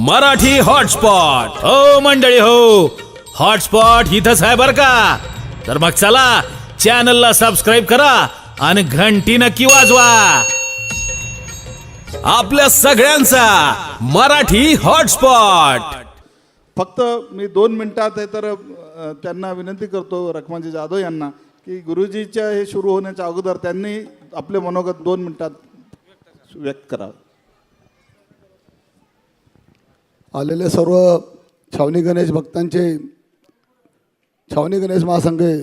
Marathi hotspot. हो मंडळी हो. हॉटस्पॉट इथंच आहे बर का? तर मग चला चॅनलला सबस्क्राईब करा आणि घंटी नक्की वाजवा. आपल्या सगळ्यांचा मराठी हॉटस्पॉट. फक्त मी दोन मिनिटात आहे तर अ, त्यांना विनंती करतो रखमाजी जाधव यांना की गुरुजीच्या हे सुरू होण्याच्या अगोदर त्यांनी आपले मनोगत दोन मिनिटात व्यक्त करावं. आलेले सर्व छावणी गणेश भक्तांचे छावणी गणेश महासंघे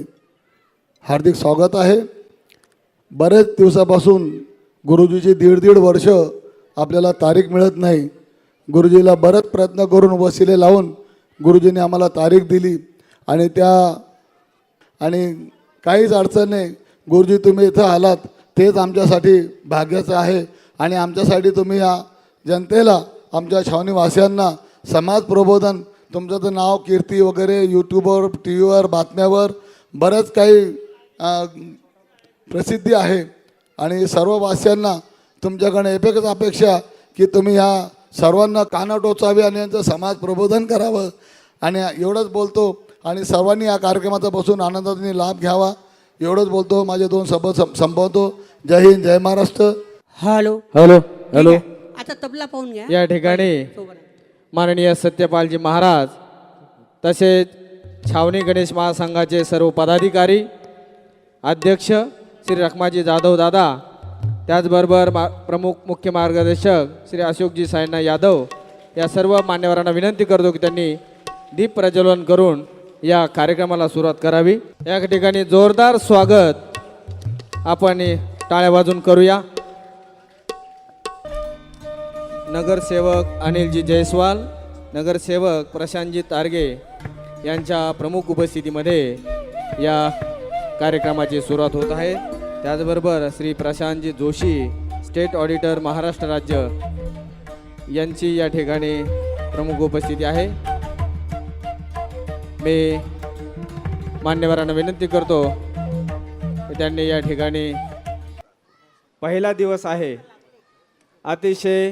हार्दिक स्वागत आहे. बरेच दिवसापासून गुरुजीची दीड दीड वर्ष आपल्याला तारीख मिळत नाही. गुरुजीला बरेच प्रयत्न करून वसिले लावून गुरुजीने आम्हाला तारीख दिली आणि त्या आणि काहीच अडचण नाही. गुरुजी तुम्ही इथं आलात तेच आमच्यासाठी भाग्याचं आहे आणि आमच्यासाठी तुम्ही या जनतेला आमच्या छावणीवासियांना समाज प्रबोधन तुमचं तर नाव कीर्ती वगैरे यूट्यूबवर टी व्हीवर बातम्यावर बरंच काही प्रसिद्धी आहे. आणि सर्व वासियांना तुमच्याकडे एकच अपेक्षा की तुम्ही ह्या सर्वांना कानं टोचावे आणि यांचं समाज प्रबोधन करावं. आणि एवढंच बोलतो आणि सर्वांनी या कार्यक्रमाचा बसून आनंदाने लाभ घ्यावा. एवढंच बोलतो माझे दोन शब्द सं- संपवतो. जय हिंद जय महाराष्ट्र. हॅलो हॅलो हॅलो आता तबला पाहून घ्या. या ठिकाणी सोबत. माननीय सत्यपालजी महाराज तसेच छावणी गणेश महासंघाचे सर्व पदाधिकारी अध्यक्ष श्री रखमाजी जाधव दादा त्याचबरोबर मा प्रमुख मुख्य मार्गदर्शक श्री अशोकजी सायना यादव या सर्व मान्यवरांना विनंती करतो की त्यांनी दीप प्रज्वलन करून या कार्यक्रमाला सुरुवात करावी. या ठिकाणी जोरदार स्वागत आपण टाळ्या वाजून करूया. नगरसेवक अनिलजी जयस्वाल नगरसेवक प्रशांतजी तारगे यांच्या प्रमुख उपस्थितीमध्ये या कार्यक्रमाची सुरुवात होत आहे. त्याचबरोबर श्री प्रशांतजी जोशी स्टेट ऑडिटर महाराष्ट्र राज्य यांची या ठिकाणी प्रमुख उपस्थिती आहे. मी मान्यवरांना विनंती करतो त्यांनी या ठिकाणी पहिला दिवस आहे. अतिशय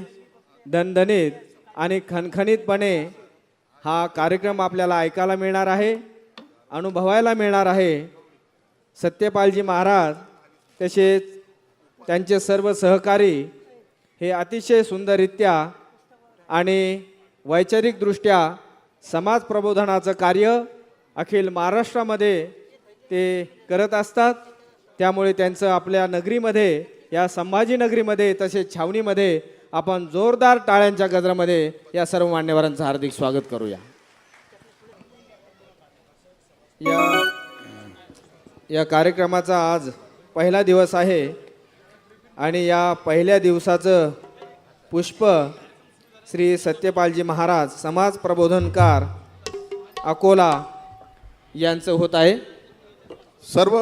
दणदणीत आणि खणखणीतपणे हा कार्यक्रम आपल्याला ऐकायला मिळणार आहे अनुभवायला मिळणार आहे. सत्यपालजी महाराज तसेच त्यांचे सर्व सहकारी हे अतिशय सुंदररित्या आणि वैचारिकदृष्ट्या समाज प्रबोधनाचं कार्य अखिल महाराष्ट्रामध्ये ते करत असतात. त्यामुळे त्यांचं आपल्या नगरीमध्ये या संभाजीनगरीमध्ये तसेच छावणीमध्ये आपण जोरदार टाळ्यांच्या गजरामध्ये या सर्व मान्यवरांचं हार्दिक स्वागत करूया. या या कार्यक्रमाचा आज पहिला दिवस आहे आणि या पहिल्या दिवसाचं पुष्प श्री सत्यपालजी महाराज समाज प्रबोधनकार अकोला यांचं होत आहे. सर्व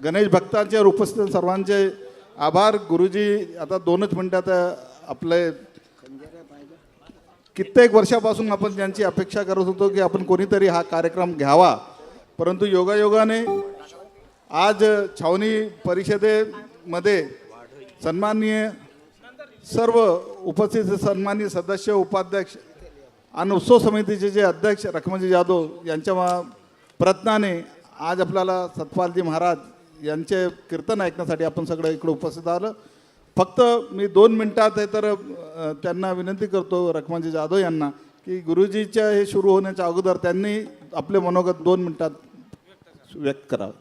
गणेश भक्तांचे उपस्थित सर्वांचे आभार गुरुजी. आता दोनच मिनटात आपले कित्येक वर्षापासून आपण त्यांची अपेक्षा करत होतो की आपण कोणीतरी हा कार्यक्रम घ्यावा परंतु योगायोगाने आज छावणी परिषदेमध्ये सन्माननीय सर्व उपस्थित सन्माननीय सदस्य उपाध्यक्ष आणि उत्सव समितीचे जे अध्यक्ष रखमजी जाधव यांच्या प्रयत्नाने आज आपल्याला सतपालजी महाराज यांचे कीर्तन ऐकण्यासाठी आपण सगळं इकडे उपस्थित आलं फक्त मी दोन मिनटात आहे तर त्यांना विनंती करतो रखमाजी जाधव यांना की गुरुजीच्या हे सुरू होण्याच्या अगोदर त्यांनी आपले मनोगत दोन मिनटात व्यक्त करावं.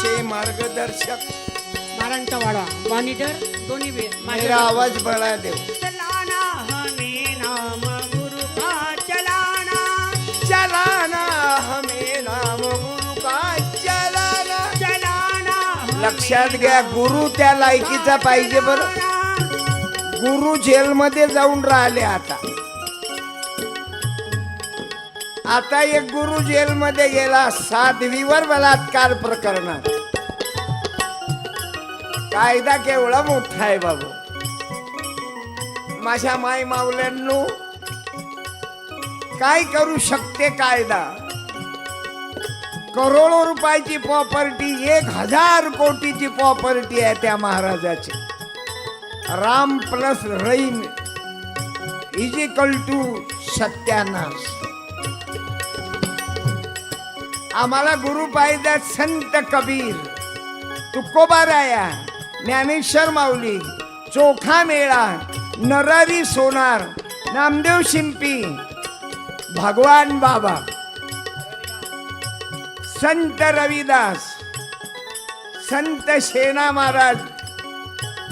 आमचे मार्गदर्शक. नारायणचा वाडा मॉनिटर दोन्ही मेरा माझ्या आवाज बळा देव चलाना हमें नाम गुरु का चलाना. चलाना हमें नाम गुरु का चलाना. चलाना हमें लक्षात घ्या गुरु त्या लायकीचा पाहिजे बरं. चलाना. गुरु जेलमध्ये जाऊन राहिले आता. आता एक गुरु जेलमध्ये गेला साध्वीवर बलात्कार प्रकरणात. कायदा केवढा मोठा आहे बाबू. माझ्या माय मावल्यांनो काय करू शकते कायदा? करोडो रुपयाची प्रॉपर्टी एक हजार कोटीची प्रॉपर्टी आहे त्या महाराजाची. राम प्लस रईन इजिकल टू सत्यानाश. आम्हाला गुरु पाहिजे संत कबीर. तुकोबाराया ज्ञानेश्वर माऊली चोखा मेळा नरारी सोनार नामदेव शिंपी भगवान बाबा. संत रविदास संत शेना महाराज.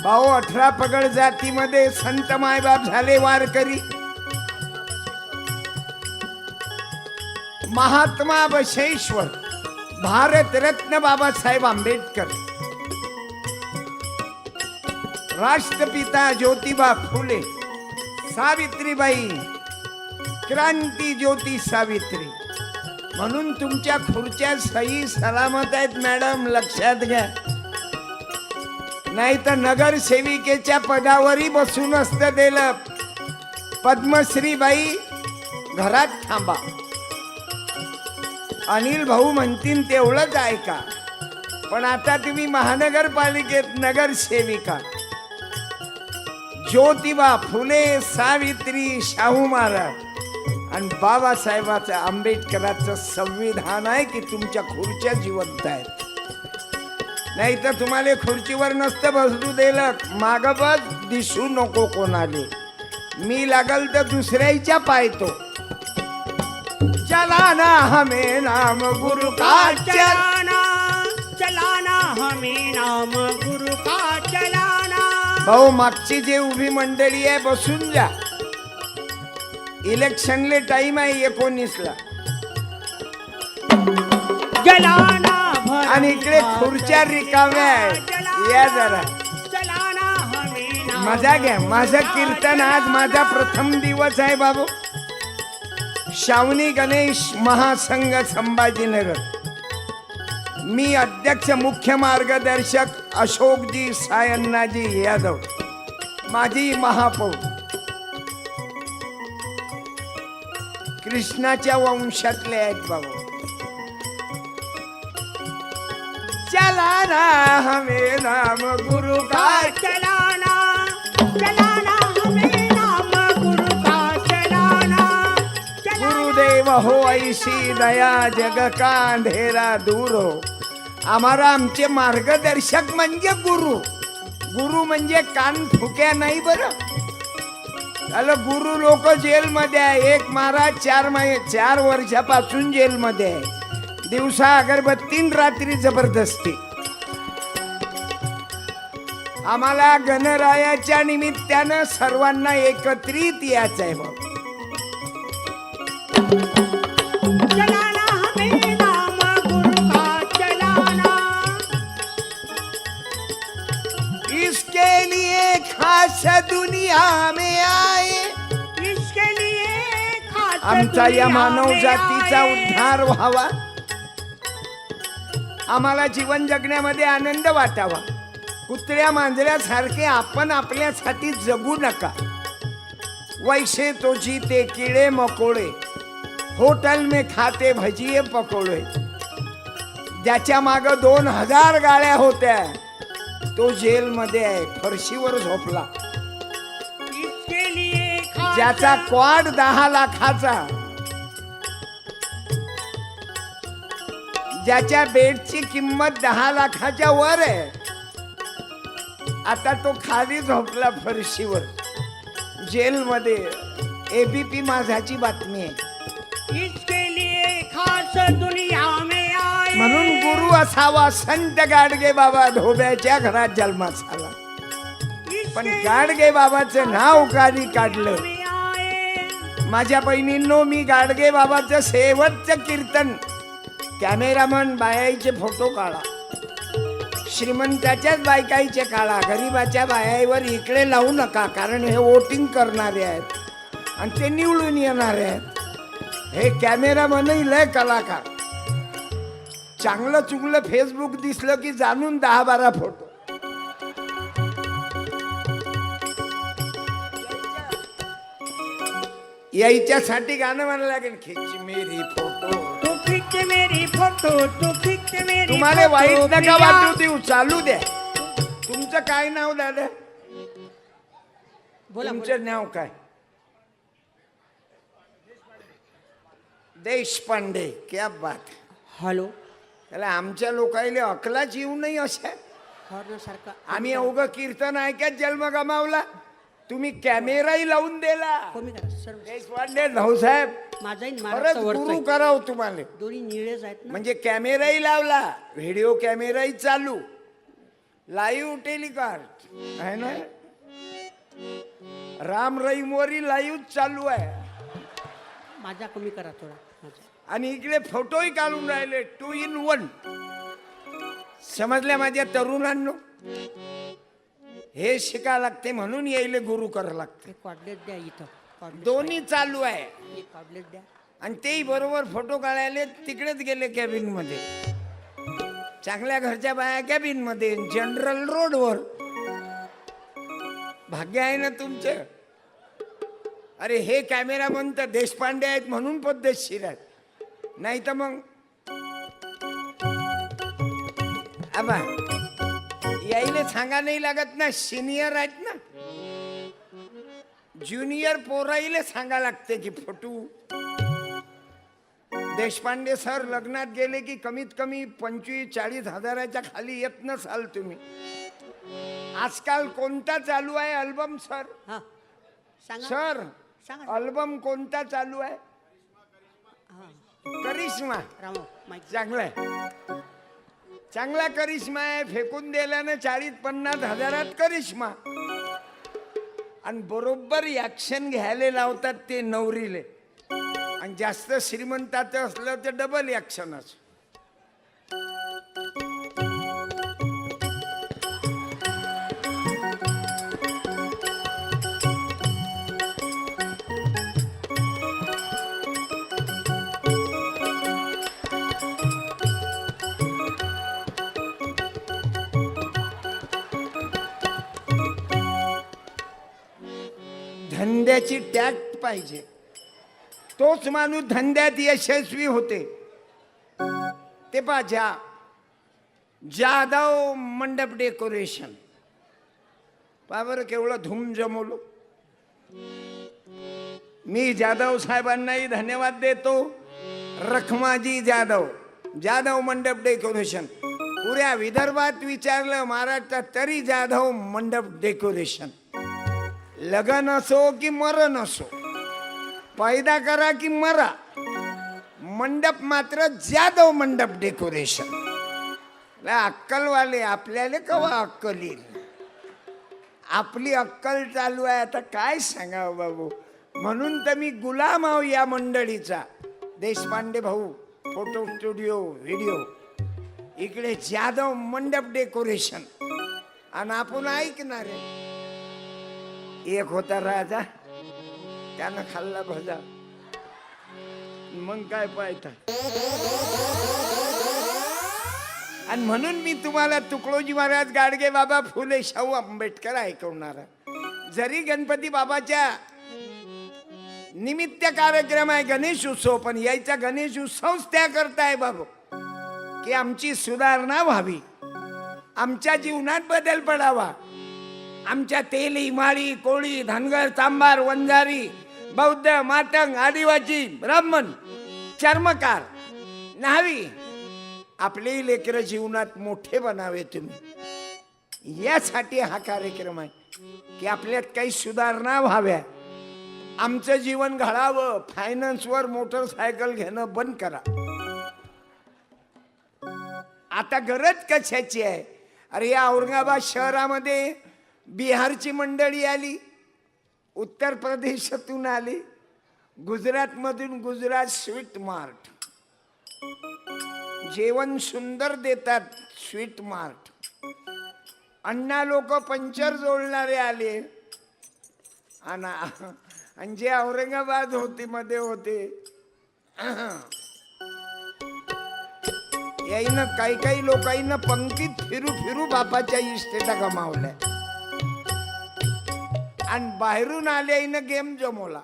भाऊ अठरा पगड जातीमध्ये संत मायबाप झाले वारकरी. महात्मा बशेश्वर भारतरत्न बाबासाहेब आंबेडकर राष्ट्रपिता ज्योतिबा फुले सावित्रीबाई क्रांती ज्योती सावित्री. म्हणून तुमच्या खुर्च्या सही सलामत आहेत मॅडम. लक्षात घ्या. नाही तर नगरसेविकेच्या पदावरही बसून असतं दिलं पद्मश्रीबाई घरात थांबा. अनिल भाऊ म्हणतील तेवढंच ऐका. पण आता तुम्ही महानगरपालिकेत नगरसेविका. ज्योतिबा फुले सावित्री शाहू महाराज आणि बाबासाहेबाचं आंबेडकराचं संविधान आहे की तुमच्या खुर्च्या जिवंत आहेत. नाही तर तुम्हाला खुर्चीवर नसतं बसू दिलं मागबच दिसू नको कोणाले. मी लागल तर दुसऱ्याच्या पायतो चला ना हमें नाम गुरु का चल। चलाना चलाना हमें नाम गुरु का चलाना। भाऊ मागची जे उभी मंडळी आहे बसून जा. इलेक्शनले टाइम आहे एकोणीसला. जलाना आणि इकडे खुर्च्या रिकाम्या आहेत. या जरा. चलाना मजा घ्या माझं कीर्तन आज माझा प्रथम दिवस आहे बाबू. श्रावणी गणेश महासंघ संभाजीनगर. मी अध्यक्ष मुख्य मार्गदर्शक अशोकजी सायन्नाजी यादव. माझी महापौर. कृष्णाच्या वंशातले आहेत बाबा. चला ना हमें नाम गुरु का हो ऐशी दया जग का अंधेरा दूर. हो आम्हाला आमचे मार्गदर्शक म्हणजे गुरु. गुरु म्हणजे कान फुक्या नाही बरं. झालं गुरु लोक जेलमध्ये आहे. एक महाराज चार महिने चार वर्षापासून जेलमध्ये आहे. दिवसा अगरबत्ती रात्री जबरदस्ती. आम्हाला गणरायाच्या निमित्तानं सर्वांना एकत्रित यायचं आहे बाबा खास दुनिया में आए। इसके लिए खास आमचा या दुनिया मानव में जातीचा आए. उद्धार व्हावा। आम्हाला जीवन जगण्यामध्ये आनंद वाटावा. कुत्र्या मांजऱ्यासारखे आपण आपल्यासाठी जगू नका. वैसे तो जीते किडे मकोडे. होटल में खाते भजिये पकोडे. ज्याच्या माग दोन हजार गाड्या होत्या. तो जेलमध्ये आहे फरशीवर झोपला. ज्याचा क्वाड दहा लाखाचा. ज्याच्या बेडची किंमत दहा लाखाच्या वर आहे. आता तो खाली झोपला फरशीवर. जेलमध्ये. एबीपी माझाची बातमी आहे. इसके लिए खास दुनिया में आए. म्हणून गुरु असावा संत गाडगे बाबा धोब्याच्या घरात जन्मास आला. पण गाडगे बाबाचं नाव काढी काढलं. माझ्या बहिणींनो मी गाडगे बाबाचं शेवटचं कीर्तन. कॅमेरामन बायाईचे फोटो काढा. श्रीमंताच्याच बायकाईचे काढा. गरीबाच्या बायाईवर इकडे लावू नका कारण हे वोटिंग करणारे आहेत. आणि ते निवडून येणारे आहेत. हे कॅमेरामनही लय कलाकार. चांगलं चुकलं फेसबुक दिसलं की जाणून दहा बारा फोटो यायच्यासाठी गाणं म्हणायला लागेल खिच मेरी फोटो. तू खिच मेरी फोटो तू खिच मेरी तुम्हाला फोटो, वाईट नका प्रिया. वाटू देऊ चालू द्या. तुमचं काय नाव दादा? तुमचं नाव काय? देशपांडे क्या बात. हॅलो. त्याला आमच्या लोकांना अकलाच येऊ नाही अशा. सारखा. आम्ही अवघं कीर्तन ऐकत जन्म गमावला तुम्ही कॅमेराही लावून दिला. कमी करा सर्व. देशपांडे भाऊसाहेब माझाही गुरु कराव तुम्हाला. दोन्ही निळेच आहेत ना. म्हणजे कॅमेराही लावला व्हिडिओ कॅमेराही चालू. लाईव्ह टेलिकास्ट आहे ना? राम रहीमवरी लाईव्ह चालू आहे. माझा कमी करा थोडा माझा आणि इकडे फोटोही काढून राहिले टू इन वन समजल्या माझ्या तरुणांनो? हे शिका लागते म्हणून यायले गुरु करा लागते. कॉर्डलेट द्या इथं दोन्ही चालू आहे. कॉर्डलेट द्या. आणि तेही बरोबर फोटो काढायला तिकडेच गेले कॅबिनमध्ये चांगल्या घरच्या बाया कॅबिनमध्ये जनरल रोडवर. भाग्य आहे ना तुमचं? अरे हे कॅमेरामन तर देशपांडे आहेत म्हणून पद्धतशीर आहेत. नाही तर मग? आबा यायले सांगा नाही लागत ना सिनियर आहेत ना. ज्युनियर पोराईले सांगा लागते की फोटो देशपांडे सर लग्नात गेले की कमीत कमी पंचवीस चाळीस हजाराच्या खाली येत नसाल तुम्ही. आजकाल कोणता चालू आहे अल्बम सर? हा सांगा सर सांगा. अल्बम कोणता चालू आहे? करिश्मा. रामो आहे. चांगला करिश्मा आहे फेकून दिल्यानं चाळीस पन्नास हजारात करिश्मा. आणि बरोबर ॲक्शन घ्यायला लावतात ते नवरीले. आणि जास्त श्रीमंताचं असलं तर डबल ॲक्शन असं. धंद्याची टॅक्ट पाहिजे. तोच माणूस धंद्यात यशस्वी होते. ते पा ज्या जाधव मंडप डेकोरेशन. पावर केवढं धूम जमवलो. मी जाधव साहेबांनाही धन्यवाद देतो. रखमाजी जाधव जाधव मंडप डेकोरेशन. पुऱ्या विदर्भात विचारलं महाराष्ट्रात तरी जाधव मंडप डेकोरेशन. लगन असो की मरण असो पैदा करा की मरा. मंडप मात्र जाधव मंडप डेकोरेशन अक्कलवाले आपल्याला कवा अक्कल येईल? आपली अक्कल चालू आहे आता काय सांगावं बाबू? म्हणून तर मी गुलाम आहो या मंडळीचा. देशपांडे भाऊ फोटो स्टुडिओ व्हिडिओ. इकडे जाधव मंडप डेकोरेशन आणि आपण ऐकणार आहे. एक होता राजा त्यानं खाल्ला भजा. मग काय पाहता आणि म्हणून मी तुम्हाला तुकडोजी महाराज गाडगे बाबा फुले शाहू आंबेडकर ऐकवणार आहे. जरी गणपती बाबाच्या निमित्त कार्यक्रम आहे गणेश उत्सव पण यायचा गणेश उत्सवच त्या करताय बाबू की आमची सुधारणा व्हावी. आमच्या जीवनात बदल पडावा. आमच्या तेली माळी कोळी धनगर तांबार वंजारी बौद्ध मातंग आदिवासी ब्राह्मण चर्मकार न्हावी. आपली लेकरं जीवनात मोठे बनावे तुम्ही. यासाठी हा कार्यक्रम आहे की आपल्यात काही सुधारणा व्हाव्या. आमचं जीवन घडावं फायनान्सवर मोटरसायकल घेणं बंद करा. आता गरज कशाची आहे? अरे या औरंगाबाद शहरामध्ये बिहारची मंडळी आली उत्तर प्रदेशातून आली गुजरातमधून गुजरात स्वीट मार्ट. जेवण सुंदर देतात स्वीट मार्ट. अण्णा लोक पंचर जोडणारे आले. आणि जे औरंगाबाद होते मध्ये होते. याईनं काही काही लोकांना पंक्तीत फिरू फिरू बापाच्या इस्टेटा गमावल्या. आणि बाहेरून आल्याईनं गेम जमवला.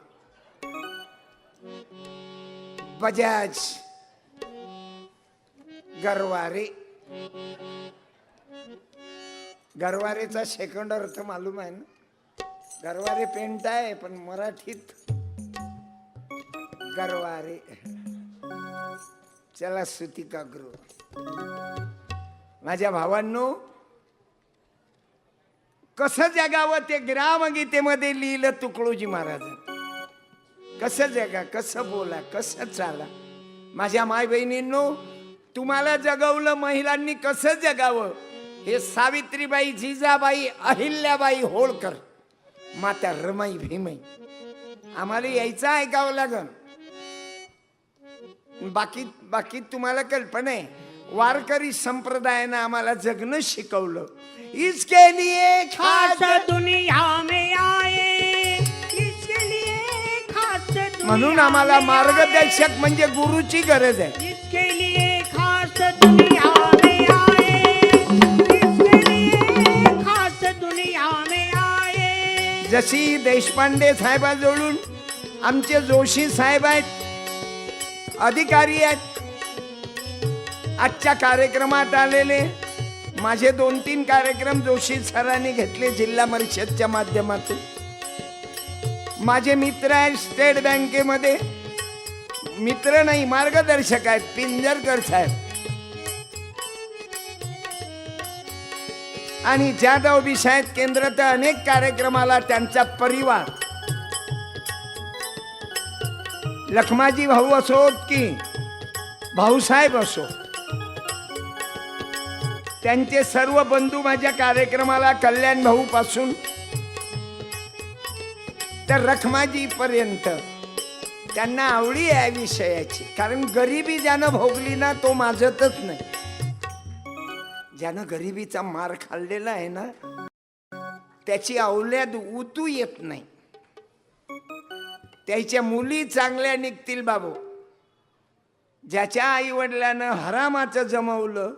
बजाज गरवारे. गरवारेचा सेकंड अर्थ मालूम आहे ना? गरवारे पेंट आहे पण मराठीत गरवारे. चला सुतिका गृह. माझ्या भावांनो कसं जगावं ते ग्रामगीतेमध्ये लिहिलं तुकडोजी महाराज. कसं जगा कसं बोला कसं चाला. माझ्या माय बहिणींनो तुम्हाला जगवलं महिलांनी कसं जगावं? हे सावित्रीबाई जिजाबाई अहिल्याबाई होळकर माता रमाई भीमाई. आम्हाला यायचं ऐकावं लागन बाकी बाकी तुम्हाला कल्पना आहे. वारकरी संप्रदायानं आम्हाला जगणं शिकवलं. इसके लिए खास खास दुनिया में आए इसके लिए खास दुनिया म्हणून आम्हाला में मार्गदर्शक म्हणजे गुरुची गरज आहे. आए। इसके लिए खास दुनिया में आए इसके लिए खास दुनिया में आए। जशी देशपांडे साहेबाजवळून आमचे जोशी साहेब आहेत अधिकारी आहेत आजच्या कार्यक्रमात आलेले माझे दोन तीन कार्यक्रम जोशी सरांनी घेतले जिल्हा परिषदच्या माध्यमातून. माझे मित्र आहेत स्टेट बँकेमध्ये. मित्र नाही मार्गदर्शक आहेत पिंजरकर साहेब. आणि जाधव विषयात केंद्र तर अनेक कार्यक्रमाला त्यांचा परिवार. लखमाजी भाऊ असोत की भाऊसाहेब असो. त्यांचे सर्व बंधू माझ्या कार्यक्रमाला कल्याण भाऊ पासून तर रखमाजी पर्यंत त्यांना आवडी आहे या विषयाची. कारण गरिबी ज्यानं भोगली ना तो माझतच नाही. ज्यानं गरिबीचा मार खाल्लेला आहे ना त्याची अवल्याद उतू येत नाही. त्याच्या मुली चांगल्या निघतील बाबू. ज्याच्या आई वडिलानं हरामाचं जमवलं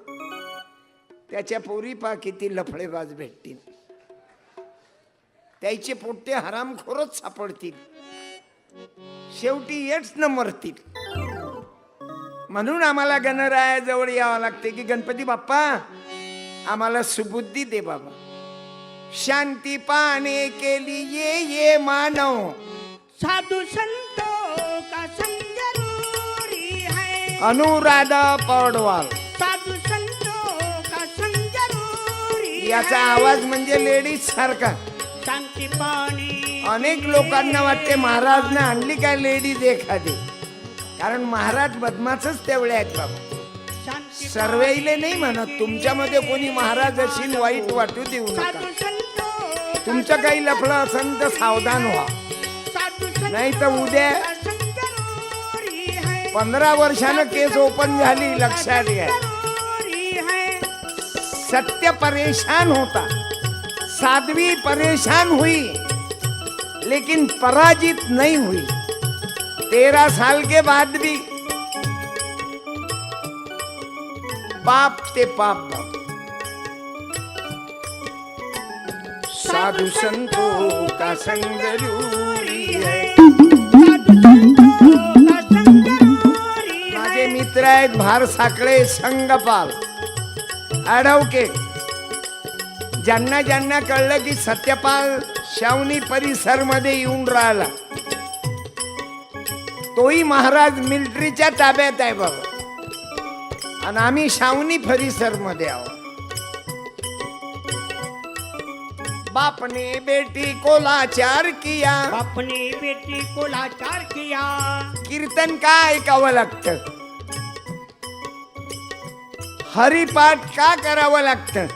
त्याच्या पोरी पा किती लफडेबाज भेटतील. त्याचे पोट्टे हरामखोरच सापडतील. शेवटी येच न मरतील. म्हणून आम्हाला गणरायाजवळ यावं लागते की गणपती बाप्पा आम्हाला सुबुद्धी दे बाबा. शांती पाने के लिए ये मानव. साधु संतों का संग है? अनुराधा पौडवाल. साधु याचा आवाज म्हणजे लेडीज सारखा. पाणी. अनेक लोकांना वाटते महाराजने आणली काय लेडीज एखादी. कारण महाराज बदमाचच तेवढे आहेत बाबा. शांती सर्वेले नाही म्हणत तुमच्यामध्ये कोणी महाराज असेल वाईट वाटू देऊ साधु नका संतों तुमचं काही लफडं असेल तर सावधान व्हा. साधु संतों नाही तर उद्या है पंधरा वर्षानं केस ओपन झाली लक्षात घ्या. सत्य परेशान होता साध्वी परेशान हुई लेकिन पराजित नहीं हुई। तेरह साल के बाद भी पाप ते पाप साधु संतों का संग ज़रूरी है। माझे मित्र आहेत भार साखळे संगपाल। ॲडव्होकेट ज्यांना ज्यांना कळलं की सत्यपाल शावनी परिसरमध्ये येऊन राहिला. तोही महाराज मिलिटरीच्या ताब्यात आहे बाबा. आणि आम्ही शावनी परिसरमध्ये आहोत. बापने बेटी को लाचार किया. अपने बेटी को लाचार किया. कीर्तन का ऐकावं लागतं? हरिपाठ का करावं लागतं?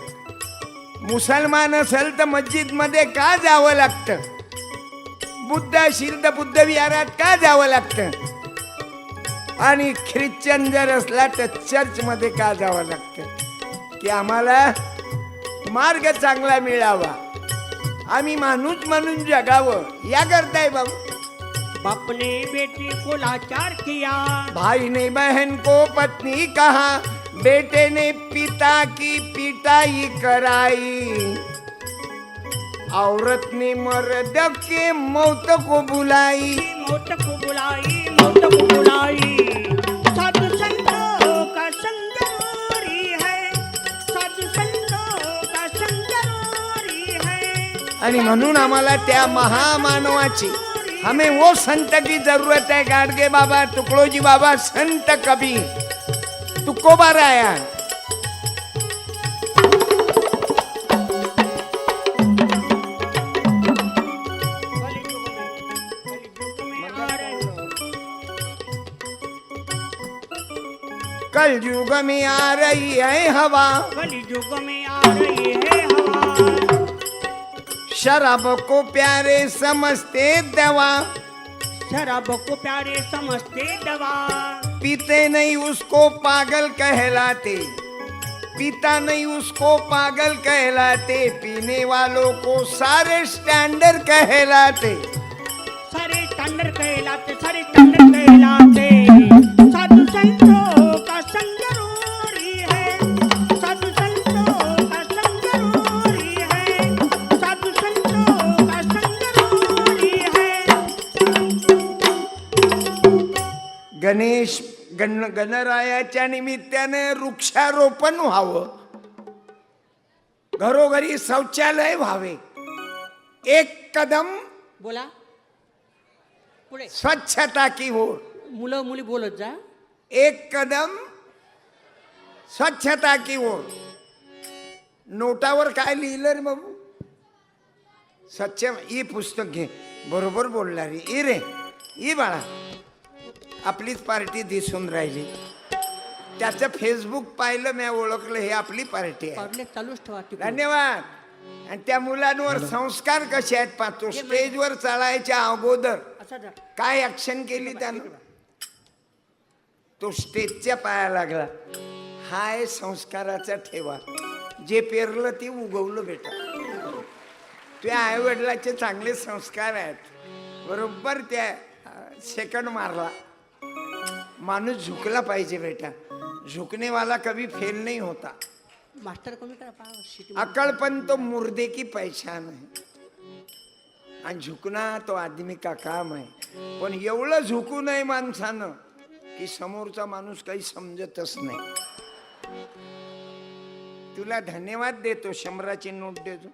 मुसलमान असेल तर मस्जिदमध्ये का जावं लागतं? बुद्ध असेल तर बुद्ध विहारात का जावं लागतं? आणि ख्रिश्चन जर असला तर चर्च मध्ये का जावं लागतं? की आम्हाला मार्ग चांगला मिळावा. आम्ही माणूस म्हणून जगावं. या करताय बाबू बाप ने बेटी को लाचार किया. भाई ने बहन को पत्नी कहा. बेटे ने पिता की पिटाई कराई. औरत ने मर्द के मौत को बुलाई. मौत को बुलाई मौत को बुलाई. साधु संतों का संग जरूरी है. साधु संतों का संग जरूरी है. आणि म्हणून आम्हाला त्या महामानवाची हमें वो संत की जरूरत है गाडगे बाबा तुकडोजी बाबा संत कबीर. को बार आया कल युग में आ रही है हवा। कल युग में आ रही है हवा। शराब को प्यारे समझते दवा। शराब को प्यारे समझते दवा। पीते नहीं उसको पागल कहलाते। पीता नहीं उसको पागल कहलाते। पीने वालों को सारे स्टैंडर्ड कहलाते। सारे स्टैंडर्ड कहलाते सारे गणेश गण गणरायाच्या निमित्तानं वृक्षारोपण व्हावं. घरोघरी शौचालय व्हावे. एक कदम बोला. पुढे. स्वच्छता की ओर. मुलं मुली बोलत जा. एक कदम स्वच्छता की ओर. नोटावर काय लिहिलं रे बाबू? स्वच्छ ई पुस्तक घे. बरोबर बोलला रे ई रे ई बाळा. आपलीच पार्टी दिसून राहिली. त्याचं फेसबुक पाहिलं मी ओळखलं हे आपली पार्टी आहे. पावले चालूच ठेवा. धन्यवाद. आणि त्या मुलांवर संस्कार कसे आहेत पाहतो स्टेजवर चढायच्या अगोदर असं जा. काय ऍक्शन केली त्यानं? तो स्टेजच्या पाया लागला. हा आहे संस्काराचा ठेवा. जे पेरलं ते उगवलं बेटा. तुझ्या आई वडिलाचे चांगले संस्कार आहेत. बरोबर त्या सेकंड मारला. माणूस झुकला पाहिजे बेटा. झुकनेवाला कभी फेल नहीं होता. मास्टर अकड़ पण तो मुर्दे की पहचान आहे आणि झुकना तो आदमी का काम आहे. पण एवढं झुकू नये माणसानं की समोरचा माणूस काही समजतच नाही. तुला धन्यवाद देतो शंभराची नोट देतो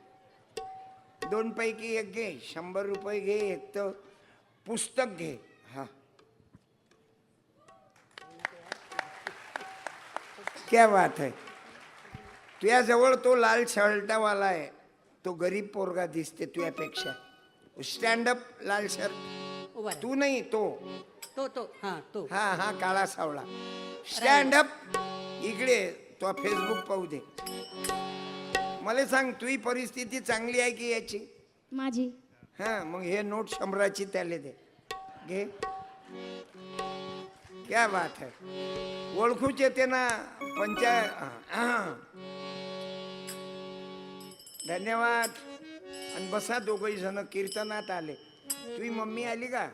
दोन पैकी एक घे शंभर रुपये घे एक तर पुस्तक घे. क्या बात है? तुझ्याजवळ तो लाल शर्टवाला आहे. तो गरीब पोरगा दिसते तुझ्यापेक्षा. स्टँडअप लाल शर्ट. उभा. तू नाही तो. तो तो. हा तो. हा हा काळा सावळा. स्टँडअप इकडे तो फेसबुक पाहू दे. मला सांग तुझी परिस्थिती चांगली आहे की याची? माझी. हा मग हे नोट शंभराची त्याले दे. घे. क्या बात है? ओळखूच येते ना पंचा हा. धन्यवाद. आणि बसा दोघही जण कीर्तनात आले. तुझी मम्मी आली का?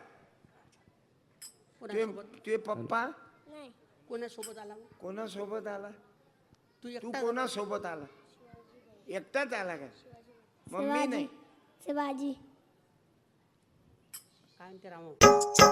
तुझे पप्पा? कोणासोबत आला कोणासोबत आला? तू तू कोणासोबत आला? एकटाच आला का? मम्मी नाही. शिवाजी. काय म्हणते राम?